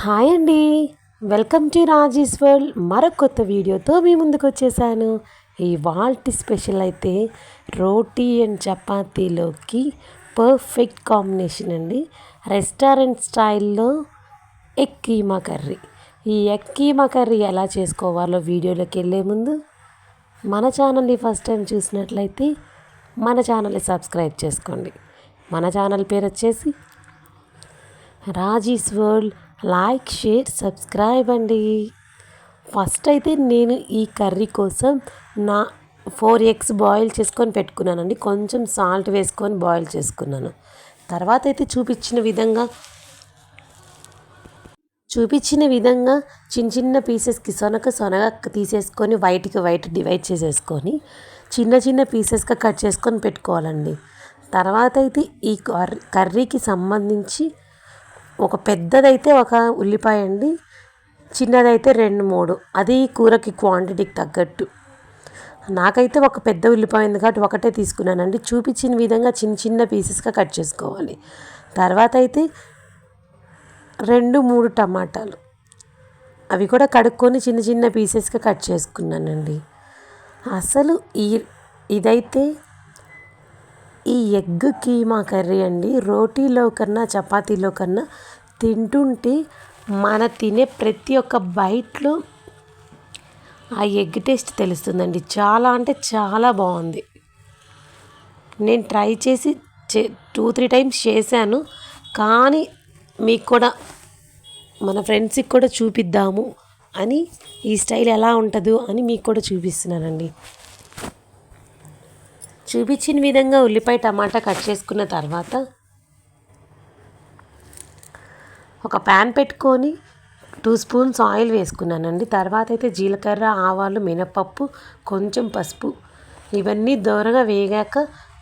Hi అండి. Welcome to Raji's world. మరొక కొత్త వీడియోతో మీ ముందుకు వచ్చేసాను. ఈ వాల్ట్ స్పెషల్ అయితే రోటీ అండ్ చపాతీలోకి పర్ఫెక్ట్ కాంబినేషన్ అండి. రెస్టారెంట్ స్టైల్లో ఎగ్ కీమా కర్రీ. ఈ ఎగ్ కీమా కర్రీ ఎలా చేసుకోవాలో వీడియోలోకి వెళ్ళే ముందు మన ఛానల్ని ఫస్ట్ టైం చూసినట్లయితే మన ఛానల్ని సబ్స్క్రైబ్ చేసుకోండి. మన ఛానల్ పేరు వచ్చేసి Raji's world like share subscribe అండి. ఫస్ట్ అయితే నేను ఈ కర్రీ కోసం నా ఫోర్ ఎగ్స్ బాయిల్ చేసుకొని పెట్టుకున్నానండి. కొంచెం సాల్ట్ వేసుకొని బాయిల్ చేసుకున్నాను. తర్వాత అయితే చూపించిన విధంగా చూపించిన విధంగా చిన్న చిన్న పీసెస్కి సొనక సొనగ తీసేసుకొని వైట్కి వైట్ డివైడ్ చేసేసుకొని చిన్న చిన్న పీసెస్గా కట్ చేసుకొని పెట్టుకోవాలండి. తర్వాత అయితే ఈ కర్రీకి సంబంధించి ఒక పెద్దదైతే ఒక ఉల్లిపాయ అండి చిన్నదైతే రెండు మూడు. అది కూరకి క్వాంటిటీకి తగ్గట్టు. నాకైతే ఒక పెద్ద ఉల్లిపాయ ఉంది కాబట్టి ఒకటే తీసుకున్నానండి. చూపించిన విధంగా చిన్న చిన్న పీసెస్గా కట్ చేసుకోవాలి. తర్వాత అయితే రెండు మూడు టమాటాలు. అవి కూడా కడుక్కొని చిన్న చిన్న పీసెస్గా కట్ చేసుకున్నానండి. అసలు ఈ ఇదైతే ఎగ్ కీమా కర్రీ అండి. రోటీలో కన్నా చపాతీలో కన్నా తింటుంటే మన తినే ప్రతి ఒక్క బైట్లో ఆ ఎగ్ టేస్ట్ తెలుస్తుందండి. చాలా అంటే చాలా బాగుంది. నేను ట్రై చేసి టూ త్రీ టైమ్స్ చేశాను. కానీ మీకు కూడా మన ఫ్రెండ్స్కి కూడా చూపిద్దాము అని ఈ స్టైల్ ఎలా ఉంటుందో అని మీకు కూడా చూపిస్తున్నానండి. చూపించిన విధంగా ఉల్లిపాయ టమాటా కట్ చేసుకున్న తర్వాత ఒక ప్యాన్ పెట్టుకొని టూ స్పూన్స్ ఆయిల్ వేసుకున్నానండి. తర్వాత అయితే జీలకర్ర ఆవాలు మినపప్పు కొంచెం పసుపు ఇవన్నీ దోరగా వేగాక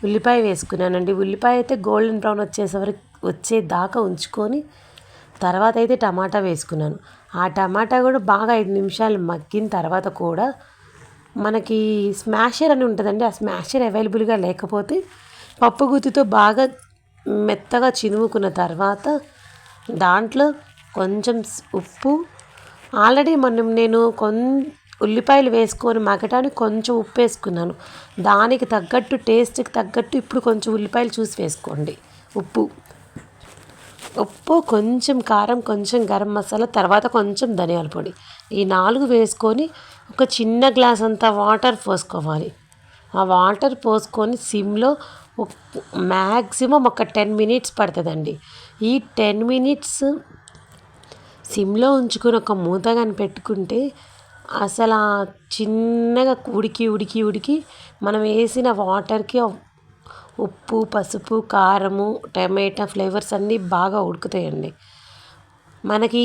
ఉల్లిపాయ వేసుకున్నానండి. ఉల్లిపాయ అయితే గోల్డెన్ బ్రౌన్ వచ్చేసరికి వచ్చేదాకా ఉంచుకొని తర్వాత అయితే టమాటా వేసుకున్నాను. ఆ టమాటా కూడా బాగా ఐదు నిమిషాలు మగ్గిన తర్వాత కూడా మనకి స్మాషర్ అని ఉంటుందండి. ఆ స్మాషర్ అవైలబుల్గా లేకపోతే పప్పు గుత్తితో బాగా మెత్తగా చినుముకున్న తర్వాత దాంట్లో కొంచెం ఉప్పు. ఆల్రెడీ మనం నేను కొన్ ఉల్లిపాయలు వేసుకొని మగటానికి కొంచెం ఉప్పు వేసుకున్నాను. దానికి తగ్గట్టు టేస్ట్కి తగ్గట్టు ఇప్పుడు కొంచెం ఉల్లిపాయలు చూసి వేసుకోండి. ఉప్పు. ఉప్పు కొంచెం కారం కొంచెం గరం మసాలా తర్వాత కొంచెం ధనియాల పొడి. ఈ నాలుగు వేసుకొని ఒక చిన్న గ్లాస్ అంతా వాటర్ పోసుకోవాలి. ఆ వాటర్ పోసుకొని సిమ్లో మ్యాక్సిమం ఒక టెన్ మినిట్స్ పడుతుందండి. ఈ టెన్ మినిట్స్ సిమ్లో ఉంచుకొని ఒక మూత కానీ పెట్టుకుంటే అసలు చిన్నగా ఉడికి ఉడికి ఉడికి మనం వేసిన వాటర్కి ఉప్పు పసుపు కారము టమాటా ఫ్లేవర్స్ అన్నీ బాగా ఉడుకుతాయండి. మనకి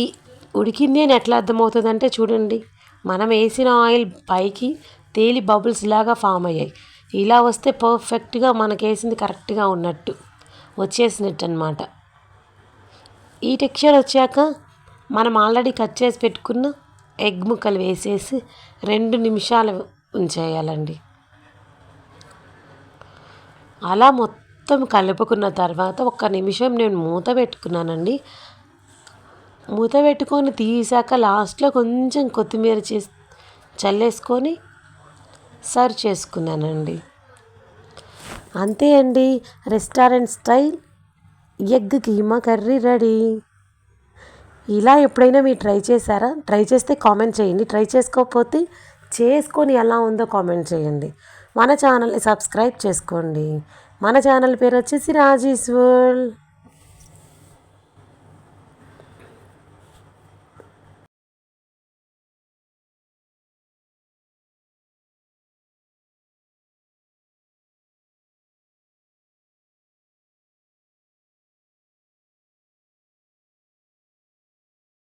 ఉడికింది అని ఎట్లా అర్థమవుతుందంటే చూడండి. మనం వేసిన ఆయిల్ పైకి తేలి బబుల్స్ లాగా ఫామ్ అయ్యాయి. ఇలా వస్తే పర్ఫెక్ట్గా మనకి వేసింది కరెక్ట్గా ఉన్నట్టు వచ్చేసినట్టు అనమాట ఈ టెక్స్చర్ వచ్చాక మనం ఆల్రెడీ కట్ చేసి పెట్టుకున్న ఎగ్ ముక్కలు వేసేసి రెండు నిమిషాలు ఉంచేయాలండి. అలా మొత్తం కలుపుకున్న తర్వాత ఒక్క నిమిషం నేను మూత పెట్టుకున్నానండి. మూత పెట్టుకొని తీసాక లాస్ట్లో కొంచెం కొత్తిమీర చేసి చల్లేసుకొని సర్వ్ చేసుకున్నానండి. అంతే అండి restaurant style. Egg keema curry ready. ఇలా ఎప్పుడైనా మీరు ట్రై చేశారా? ట్రై చేస్తే కామెంట్ చేయండి. ట్రై చేసుకోకపోతే చేసుకొని ఎలా ఉందో కామెంట్ చేయండి. మన ఛానల్ని సబ్స్క్రైబ్ చేసుకోండి. మన ఛానల్ పేరు వచ్చేసి రాజేష్ వరల్డ్